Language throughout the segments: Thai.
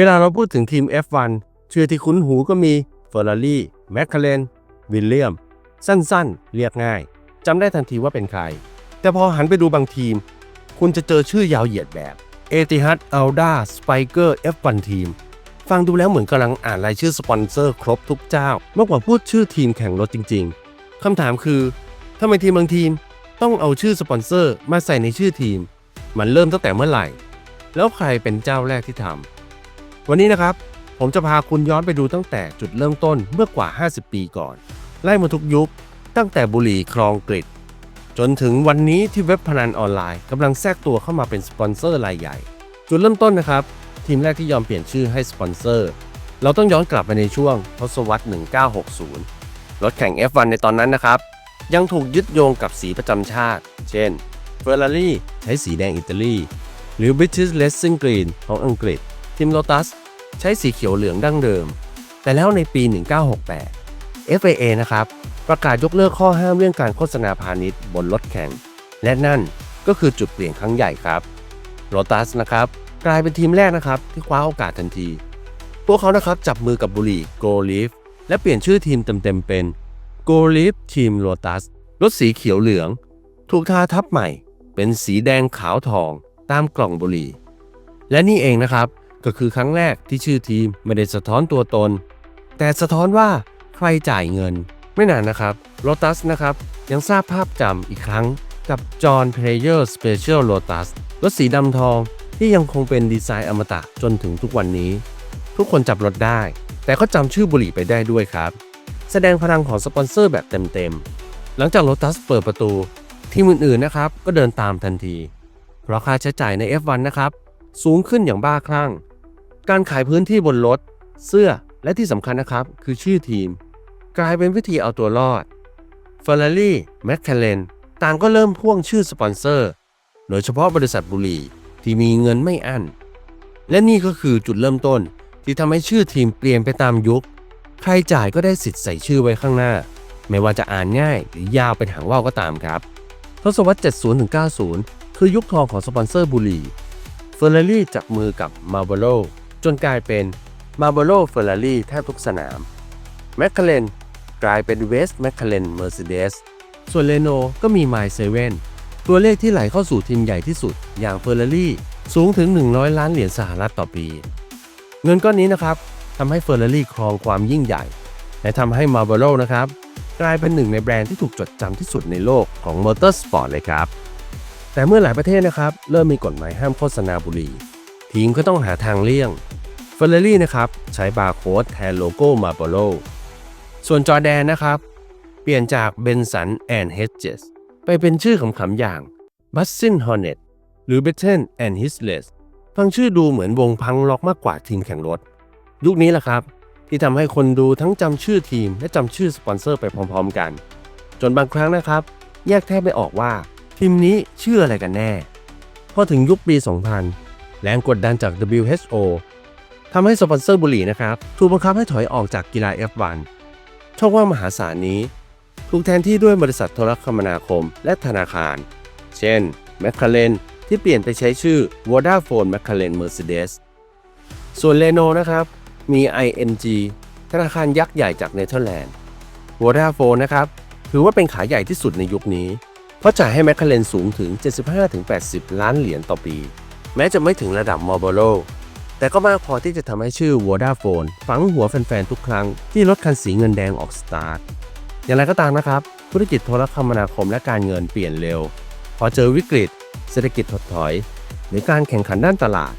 เวลาเราพูดถึงทีม F1 ชื่อที่คุ้นหูก็มี Ferrari McLaren วิลเลียมสั้นๆ เรียกง่ายจำได้ทันทีว่าเป็นใคร แต่พอหันไปดูบางทีม คุณจะเจอชื่อยาวเหยียดแบบ e t i h a d Alda Spiker F1 ทีมฟังดูแล้วเหมือนกำลังอ่านรายชื่อสปอนเซอร์ครบทุกเจ้ามากกว่าพูดชื่อทีมแข่งรถจริง ๆคำถามคือทำไมทีมบางทีมต้องเอาชื่อสปอนเซอร์มาใส่ในชื่อทีม มันเริ่มตั้งแต่เมื่อไหร่ แล้วใครเป็นเจ้าแรกที่ทำ วันนี้นะครับ ผมจะพาคุณย้อนไปดูตั้งแต่จุดเริ่มต้นเมื่อกว่า 50 ปีก่อน ไล่มาทุกยุค ตั้งแต่บุหรี่ครองกริดจนถึงวันนี้ที่เว็บพนันออนไลน์กำลังแทรกตัวเข้ามาเป็นสปอนเซอร์รายใหญ่ จุดเริ่มต้นนะครับ ทีมแรกที่ยอมเปลี่ยนชื่อให้สปอนเซอร์ เราต้องย้อนกลับไปในช่วงทศวรรษ 1960 รถแข่ง F1 ในตอนนั้นนะครับ ยังถูกยึดโยงกับสีประจำชาติ เช่น Ferrari ใช้สีแดงอิตาลี หรือ British Racing Green ของอังกฤษ ทีม Lotus ใช้สีเขียวเหลืองดั้งเดิม แต่แล้วในปี 1968 FIA นะครับ ประกาศยกเลิกข้อห้ามเรื่องการโฆษณาพาณิชย์บนรถแข่ง และนั่นก็คือจุดเปลี่ยนครั้งใหญ่ครับ Lotus นะครับกลายเป็นทีมแรกนะครับที่คว้าโอกาสทันที พวกเขานะครับจับมือกับบุรี Go Leaf และเปลี่ยนชื่อทีมเต็มๆเป็น Go Leaf Team Lotus รถสีเขียวเหลือง ถูกทาทับใหม่ เป็นสีแดงขาวทองตามกล่องบุหรี่ และนี่เองนะครับ ก็คือครั้งแรกที่ชื่อทีมไม่ได้สะท้อนตัวตน แต่สะท้อนว่าใครจ่ายเงิน ไม่นานนะครับ Lotus นะครับยังสร้างภาพจำอีกครั้งกับ John Player Special Lotus รถสีดำทองที่ยังคงเป็นดีไซน์อมตะจนถึงทุกวันนี้ ทุกคนจับรถได้ แต่ก็จำชื่อบุหรี่ไปได้ด้วยครับ แสดงพลังของสปอนเซอร์แบบเต็มๆ หลังจาก Lotus เปิดประตู ทีมอื่นๆนะครับก็เดินตามทันที เพราะค่าใช้จ่ายใน F1 นะครับ สูงขึ้นอย่างบ้าคลั่ง การขายพื้นที่บนรถ เสื้อและที่สำคัญนะครับ คือชื่อทีม กลายเป็นวิธีเอาตัวรอด Ferrari McLaren ต่างก็เริ่มพ่วงชื่อสปอนเซอร์ โดยเฉพาะบริษัทบุหรี่ที่มีเงินไม่อั้น และนี่ก็คือจุดเริ่มต้นที่ทำให้ชื่อทีมเปลี่ยนไปตามยุค ใครจ่ายก็ได้สิทธิ์ใส่ชื่อไว้ข้างหน้า ไม่ว่าจะอ่านง่ายหรือยาวเป็นหางว่าวก็ตามครับทศวรรษ 70-90 คือยุคทองของสปอนเซอร์บุหรี่เฟอร์รารี่จับมือกับ Marlboro จนกลายเป็น Marlboro Ferrari แทบทุกสนาม m c l a r e n กลายเป็น West m c l a r e n Mercedes ส่วน Renault ก็มี My 7ตัวเลขที่ไหลเข้าสู่ทีมใหญ่ที่สุด อย่าง Ferrari สูงถึง 100 ล้านเหรียญสหรัฐต่อปี เงินก้อนนี้นะครับทำให้ Ferrari ครองความยิ่งใหญ่ และทำให้ Marlboro นะครับกลายเป็นหนึ่งในแบรนด์ที่ถูกจดจำที่สุดในโลกของมอเตอร์สปอร์ตเลยครับ แต่เมื่อหลายประเทศนะครับ เริ่มมีกฎหมายห้ามโฆษณาบุหรี่ทีมก็ต้องหาทางเลี่ยง f e r r a r i นะครับใช้บาร์โค้ดแทนโลโก้ Marlboro ส่วนจอแดนนะครับ เปลี่ยนจาก Benson and Hedges ไปเป็นชื่อขำๆอย่าง b u s s i n Hornet หรือ b e t t e n and Hisles ฟังชื่อดูเหมือนวงพังล็อกมากกว่าทีมแข่งรถ ยุคนี้แหละครับ ที่ทำให้คนดูทั้งจำชื่อทีมและจำชื่อสปอนเซอร์ไปพร้อมๆกัน จนบางครั้งนะครับ แยกแทบไม่ออกว่าทีมนี้ชื่ออะไรกันแน่ พอถึงยุคปี 2000 แรงกดดันจาก WHO ทำให้สปอนเซอร์บุหรี่นะครับ ถูกบังคับให้ถอยออกจากกีฬา F1 ช่องว่างมหาศาลนี้ ถูกแทนที่ด้วยบริษัทโทรคมนาคมและธนาคาร เช่น m c l a r e n ที่เปลี่ยนไปใช้ชื่อ Vodafone m c l a r e n Mercedes ส่วน Renault นะครับ มี ING ธนาคารยักษ์ใหญ่จากเนเธอร์แลนด์ Vodafone นะครับ ถือว่าเป็นขายใหญ่ที่สุดในยุคนี้ เพราะจ่ายให้แมคคาเรนสูงถึง 75-80 ล้านเหรียญต่อปี แม้จะไม่ถึงระดับ Marlboro แต่ก็มากพอที่จะทำให้ชื่อ Vodafone ฝังหัวแฟนๆ ทุกครั้งที่รถคันสีเงินแดงออกสตาร์ท อย่างไรก็ตามนะครับ ธุรกิจโทรคมนาคมและการเงินเปลี่ยนเร็ว พอเจอวิกฤต เศรษฐกิจถดถอย หรือการแข่งขันด้านตลาด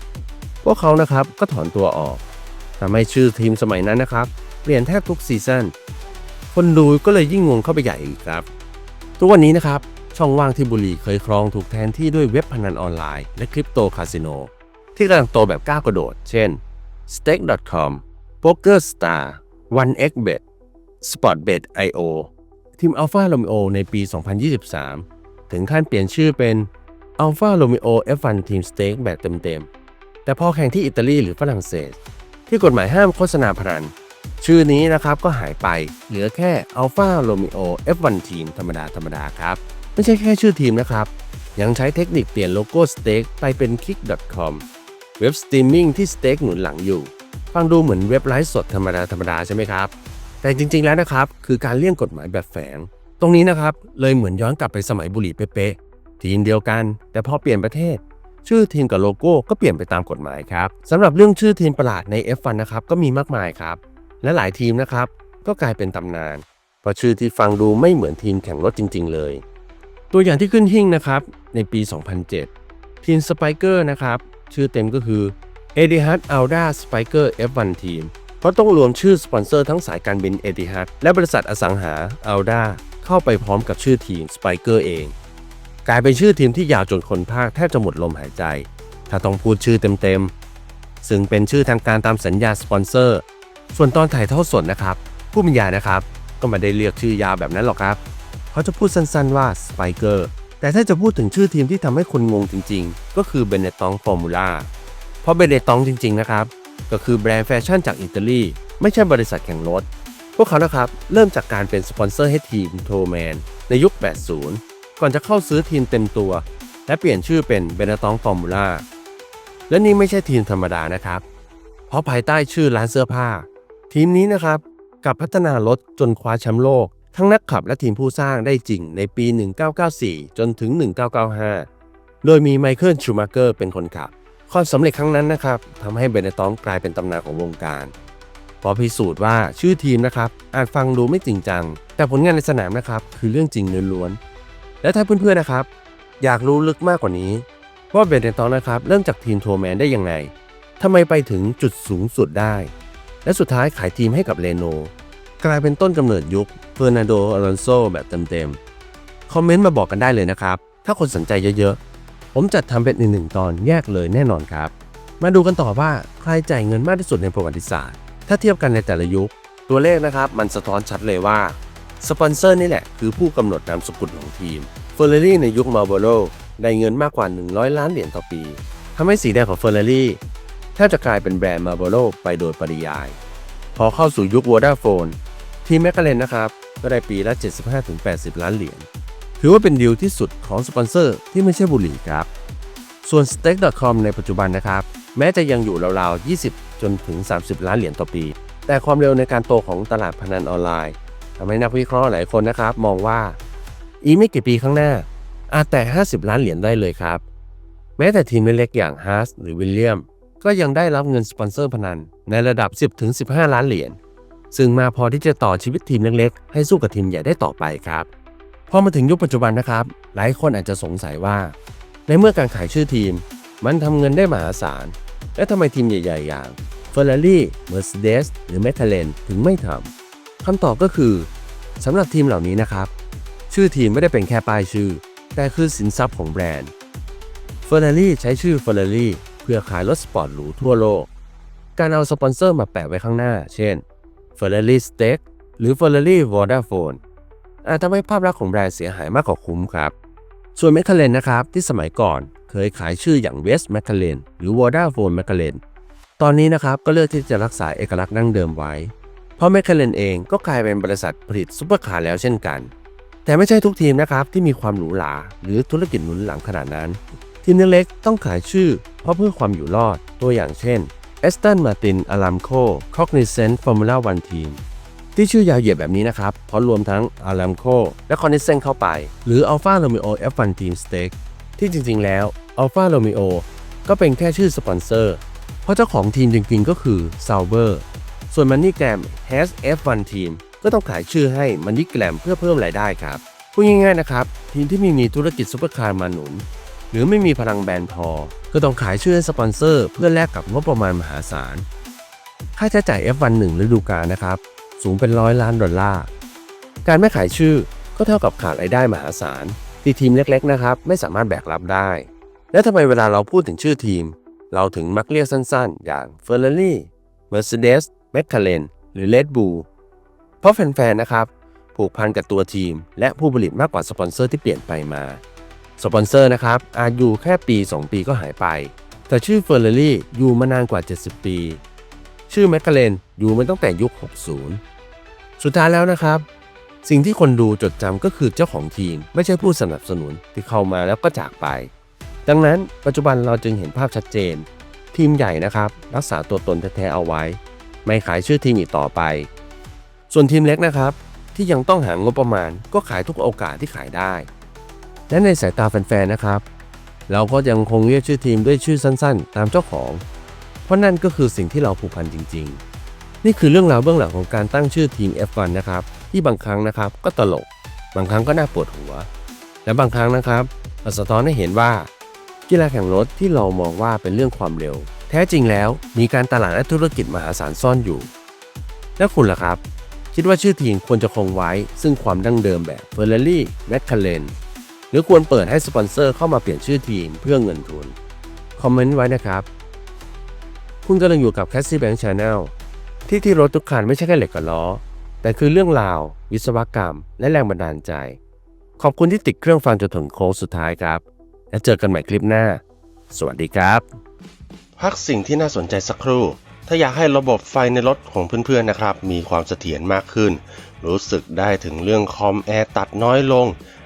พวกเขานะครับก็ถอนตัวออกทำให้ชื่อทีมสมัยนั้นนะครับ เปลี่ยนแทบทุกซีซั่นคนดูก็เลยยิ่งงงเข้าไปใหญ่อีกครับ ทุกวันนี้นะครับช่องว่างที่บุรีเคยครองถูกแทนที่ด้วยเว็บพนันออนไลน์และคริปโตคาสิโน ที่กำลังโตแบบก้าวกระโดด เช่น stake.com pokerstar 1xbet sportbet.io ทีม Alpha Romeo ในปี 2023 ถึงขั้นเปลี่ยนชื่อเป็น Alpha Romeo F1 Team Stake แบบเต็มๆ แต่พอแข่งที่อิตาลีหรือฝรั่งเศส ที่กฎหมายห้ามโฆษณาพนัน ชื่อนี้นะครับก็หายไปเหลือแค่ Alpha Romeo F1 Team ธรรมดาธรรมดาครับ ไม่ใช่แค่ชื่อทีมนะครับ ยังใช้เทคนิคเปลี่ยนโลโก้สเต็กไปเป็น kick.com เว็บสตรีมมิ่งที่สเต็กหนุนหลังอยู่ ฟังดูเหมือนเว็บไลฟ์สดธรรมดาธรรมดาใช่ไหมครับ แต่จริงๆแล้วนะครับ คือการเลี่ยงกฎหมายแบบแฝง ตรงนี้นะครับ เลยเหมือนย้อนกลับไปสมัยบุหรี่เป๊ะๆทีมเดียวกัน แต่พอเปลี่ยนประเทศ ชื่อทีมกับโลโก้ก็เปลี่ยนไปตามกฎหมายครับสำหรับเรื่องชื่อทีมประหลาดใน F1 นะครับก็มีมากมายครับ และหลายทีมนะครับ ก็กลายเป็นตำนานเพราะชื่อที่ฟังดูไม่เหมือนทีมแข่งรถจริง ๆ เลย ตัวอย่างที่ขึ้นหิ่งนะครับในปี 2007 ทีมสไปเกอร์นะครับ ชื่อเต็มก็คือ e d i h a d Alda Spiker F1 Team เพราะต้องรวมชื่อสปอนเซอร์ทั้งสายการบิน e d i h a d และบริษัทอสังหา Alda เข้าไปพร้อมกับชื่อทีม Spiker เอง กลายเป็นชื่อทีมที่ยาวจนคนภาคแทบจะหมดลมหายใจ ถ้าต้องพูดชื่อเต็มๆ ซึ่งเป็นชื่อทางการตามสัญญาสปอนเซอร์ ส่วนตอนถ่ายทอดสดนะครับ ผู้บรรยายนะครับ ก็ไม่ได้เรียกชื่อยาวแบบนั้นหรอกครับ เขาจะพูดสั้นๆว่า Spiker แต่ถ้าจะพูดถึงชื่อทีมที่ทำให้คนงงจริงๆ ก็คือ Benetton Formula เพราะ Benetton จริงๆนะครับ ก็คือแบรนด์แฟชั่นจากอิตาลีไม่ใช่บริษัทแข่งรถ พวกเขานะครับ เริ่มจากการเป็นสปอนเซอร์ให้ทีมโทแมนในยุค 80 ก่อนจะเข้าซื้อทีมเต็มตัว และเปลี่ยนชื่อเป็น Benetton Formula และนี่ไม่ใช่ทีมธรรมดานะครับ เพราะภายใต้ชื่อร้านเสื้อผ้า ทีมนี้นะครับกับพัฒนารถจนคว้าแชมป์โลก ทั้งนักขับและทีมผู้สร้างได้จริงในปี 1994 จนถึง 1995 โดยมีไมเคิลชูมาเกอร์เป็นคนขับ ความสำเร็จครั้งนั้นนะครับทำให้เบเนตองกลายเป็นตำนานของวงการพอพิสูจน์ว่าชื่อทีมนะครับอาจฟังดูไม่จริงจัง แต่ผลงานในสนามนะครับคือเรื่องจริงล้วนๆและถ้าเพื่อนๆนะครับ อยากรู้ลึกมากกว่านี้ว่าเบเนตองนะครับเริ่มจากทีมโทแมนได้ยังไงทำไมไปถึงจุดสูงสุดได้ และสุดท้ายขายทีมให้กับเรโน กลายเป็นต้นกำเนิดยุคเฟอร์นันโดอลอนโซแบบเต็มๆ คอมเมนต์มาบอกกันได้เลยนะครับ ถ้าคนสนใจเยอะๆ ผมจัดทำเป็นอีกหนึ่งตอนแยกเลยแน่นอนครับ มาดูกันต่อว่าใครจ่ายเงินมากที่สุดในประวัติศาสตร์ ถ้าเทียบกันในแต่ละยุค ตัวเลขนะครับมันสะท้อนชัดเลยว่าสปอนเซอร์นี่แหละคือผู้กำหนดนามสกุลของทีมเฟอร์รรี่ในยุคมาร์โบโลได้เงินมากกว่า 100 ล้านเหรียญต่อปีทำให้สีแดงของเฟอร์รรี่แทบจะกลายเป็นแบรนด์มาร์โบโลไปโดยปริยาย พอเข้าสู่ยุควอด้าโฟน ทีมแมคคาเรนนะครับ ก็ได้ปีละ 75-80 ล้านเหรียญ ถือว่าเป็นดีลที่สุดของสปอนเซอร์ที่ไม่ใช่บุหรี่ครับ ส่วน Stake.com ในปัจจุบันนะครับ แม้จะยังอยู่ราวๆ 20 จนถึง 30 ล้านเหรียญต่อปี แต่ความเร็วในการโตของตลาดพนันออนไลน์ทำให้นักวิเคราะห์หลายคนนะครับ มองว่าอีกไม่กี่ปีข้างหน้า อาจแต่ 50 ล้านเหรียญได้เลยครับ แม้แต่ทีมเล็กๆอย่างฮาร์สหรือวิลเลียมก็ยังได้รับเงินสปอนเซอร์พนันในระดับ 10-15 ล้านเหรียญ ซึ่งมาพอที่จะต่อชีวิตทีมเล็กๆ ให้สู้กับทีมใหญ่ได้ต่อไปครับ พอมาถึงยุคปัจจุบันนะครับ หลายคนอาจจะสงสัยว่า ในเมื่อการขายชื่อทีม มันทำเงินได้มหาศาล และทำไมทีมใหญ่ ๆ อย่าง Ferrari Mercedes หรือ McLaren ถึงไม่ทำคำตอบก็คือสำหรับทีมเหล่านี้นะครับ ชื่อทีมไม่ได้เป็นแค่ป้ายชื่อ แต่คือสินทรัพย์ของแบรนด์ Ferrari ใช้ชื่อ Ferrari เพื่อขายรถสปอร์ตหรูทั่วโลก การเอาสปอนเซอร์มาแปะไว้ข้างหน้า เช่น Ferrari Steak หรือ Ferrari Vodafone อาจทำให้ภาพลักษณ์ของแบรนด์เสียหายมากกว่าคุ้มครับ ส่วน m c l a r e n นะครับ ที่สมัยก่อนเคยขายชื่ออย่าง West m c l a r e n หรือ Vodafone m c l a r e n ตอนนี้นะครับก็เลือกที่จะรักษาเอกลักษณ์ดั้งเดิมไว้ เพราะ m c l a r e n เองก็กลายเป็นบริษัทผลิตซุปเปอร์คาร์แล้วเช่นกัน แต่ไม่ใช่ทุกทีมนะครับที่มีความหรูหราหรือธุรกิจหนุนหลังขนาดนั้น ทีมเล็กต้องขายชื่อ เพราะเพื่อความอยู่รอดตัวอย่างเช่น Aston Martin Aramco Cognizant Formula One Team ที่ชื่อยาวเหยียดแบบนี้นะครับ เพราะรวมทั้ง Aramco และ Cognizant เข้าไป หรือ Alfa Romeo F1 Team Stake ที่จริงๆแล้ว Alfa Romeo ก็เป็นแค่ชื่อสปอนเซอร์ เพราะเจ้าของทีมจริงๆก็คือ Sauber ส่วน MoneyGram Has F1 Team ก็ต้องขายชื่อให้ MoneyGram เพื่อเพิ่มรายได้ครับพูดง่ายๆนะครับ ทีมที่ม่มีธุรกิจซุปเปอร์คาร์มาหนุน หรือไม่มีพลังแบรนด์พอ ก็ต้องขายชื่อให้สปอนเซอร์เพื่อแลกกับงบประมาณมหาศาล ค่าใช้จ่าย F1 1ฤดูกาลนะครับ สูงเป็นร้อยล้านดอลลาร์ การไม่ขายชื่อก็เท่ากับขาดรายได้มหาศาล ที่ทีมเล็กๆนะครับ ไม่สามารถแบกรับได้ และทำไมเวลาเราพูดถึงชื่อทีม เราถึงมักเรียกสั้นๆ อย่าง Ferrari Mercedes McLaren หรือ Red Bull เพราะแฟนๆนะครับผูกพันกับตัวทีม และผู้ผลิตมากกว่าสปอนเซอร์ที่เปลี่ยนไปมา สปอนเซอร์นะครับอาจอยู่แค่ปี 2 ปีก็หายไป แต่ชื่อ Ferrari อยู่มานานกว่า 70 ปี ชื่อ McLaren อยู่มาตั้งแต่ยุค 60 สุดท้ายแล้วนะครับ สิ่งที่คนดูจดจำก็คือเจ้าของทีม ไม่ใช่ผู้สนับสนุนที่เข้ามาแล้วก็จากไป ดังนั้นปัจจุบันเราจึงเห็นภาพชัดเจน ทีมใหญ่นะครับ รักษาตัวตนแท้ๆเอาไว้ ไม่ขายชื่อทีมอีกต่อไป ส่วนทีมเล็กนะครับ ที่ยังต้องหางบประมาณก็ขายทุกโอกาสที่ขายได้ และในสายตาแฟนๆนะครับ เราก็ยังคงเรียกชื่อทีมด้วยชื่อสั้นๆ ตามเจ้าของ เพราะนั่นก็คือสิ่งที่เราผูกพันจริง ๆ นี่คือเรื่องราวเบื้องหลังของการตั้งชื่อทีม F1 นะครับ ที่บางครั้งนะครับก็ตลก บางครั้งก็น่าปวดหัว และบางครั้งนะครับมันสะท้อนให้เห็นว่ากีฬาแข่งรถที่เรามองว่าเป็นเรื่องความเร็ว แท้จริงแล้วมีการตลาดและธุรกิจมหาศาลซ่อนอยู่ แล้วคุณล่ะครับ คิดว่าชื่อทีมควรจะคงไว้ซึ่งความดั้งเดิมแบบ Ferrari McLaren หรือควรเปิดให้สปอนเซอร์เข้ามาเปลี่ยนชื่อทีมเพื่อเงินทุน คอมเมนต์ไว้นะครับ คุณกำลังอยู่กับ c a s s i e Bank Channel ที่ที่รถทุกคันไม่ใช่แค่เหล็กกับล้อ แต่คือเรื่องราว วิศวกรรม และแรงบันดาลใจ ขอบคุณที่ติดเครื่องฟังจนถึงโค้งสุดท้ายครับ และเจอกันใหม่คลิปหน้า สวัสดีครับ พักสิ่งที่น่าสนใจสักครู่ ถ้าอยากให้ระบบไฟในรถของเพื่อนๆนะครับ มีความเสถียรมากขึ้น รู้สึกได้ถึงเรื่องคอมแอร์ตัดน้อยลง